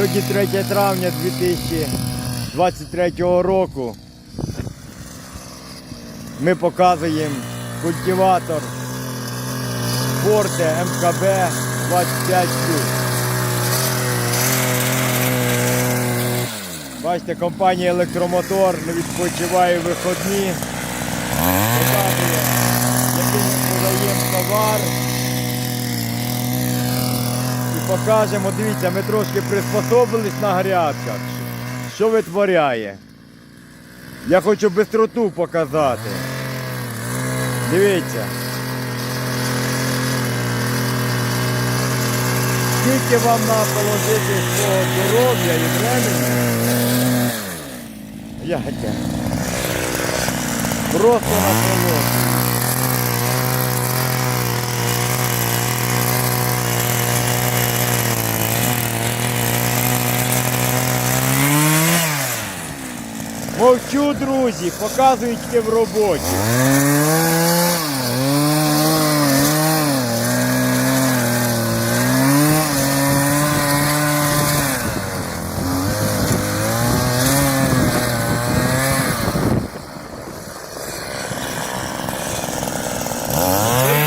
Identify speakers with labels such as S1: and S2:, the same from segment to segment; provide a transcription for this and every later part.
S1: Сьогодні 3 травня 2023 року. Ми показуємо культиватор Forte МКБ 25 Бачите, компанія Електромотор не відпочиває виходні. Показує, який ми продаємо товар. Покажемо, дивіться, ми трошки приспособились на грядках. Що витворяє? Я хочу бистроту показати. Дивіться. Скільки вам треба положити свого здоров'я і времени? Гляньте. Просто на полосу. Мовчу, друзі, показую тільки в роботі.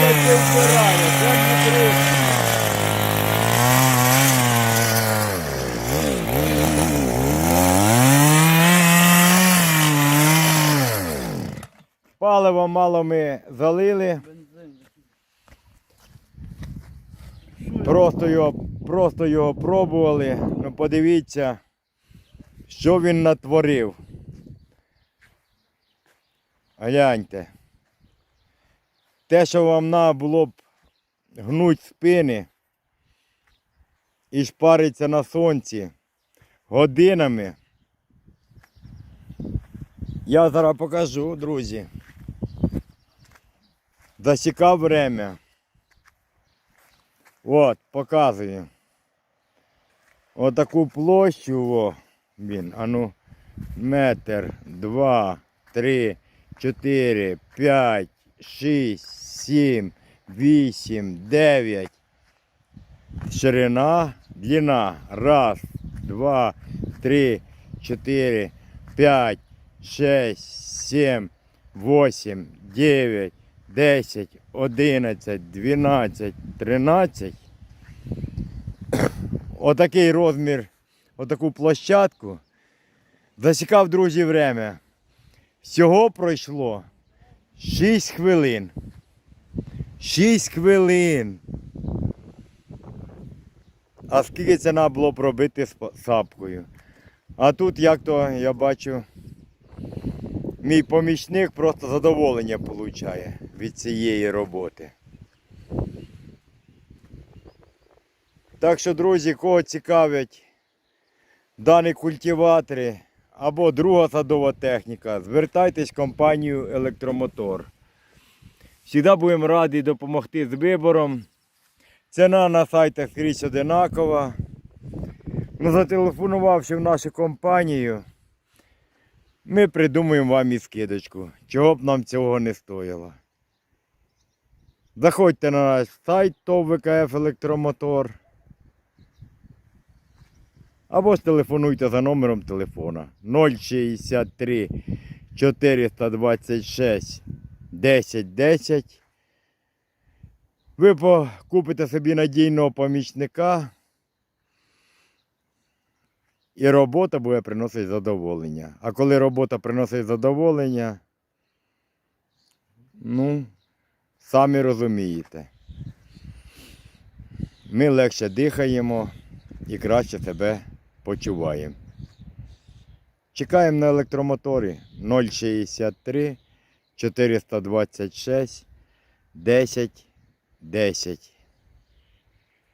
S1: Ось як Паливо мало ми залили. Просто його, просто його пробували. Ну подивіться, що він натворив. Гляньте. Те, що вам треба було б гнуть спини і шпариться на сонці годинами. Я зараз покажу, друзі. Засікав время. От, показую. Отаку площу, о, він, а ну, метр, два, три, чотири, п'ять, шість, сім, вісім, дев'ять. Ширина, длина. Раз, два, три, чотири, п'ять, шесть, сім, восемь, дев'ять, Десять, одинадцять, дванадцять, тринадцять. Отакий розмір, отаку площадку. Засікав, друзі, время. Всього пройшло 6 хвилин. 6 хвилин. А скільки це треба було пробити з сапкою? А тут, як то я бачу, мій помічник просто задоволення отримує від цієї роботи. Так що, друзі, кого цікавлять дані культиватори або друга садова техніка, звертайтесь в компанію Електромотор. Завжди будемо раді допомогти з вибором. Ціна на сайтах скрізь одинакова. Ну, зателефонувавши в нашу компанію, ми придумаємо вам і скидочку, чого б нам цього не стоїло. Заходьте на наш сайт ТОВ ВКФ Електромотор. Або телефонуйте за номером телефона 063 426 10 10. Ви купите собі надійного помічника. І робота буде приносити задоволення. А коли робота приносить задоволення, ну, самі розумієте. Ми легше дихаємо і краще себе почуваємо. Чекаємо на електромоторі 063 426 10 10.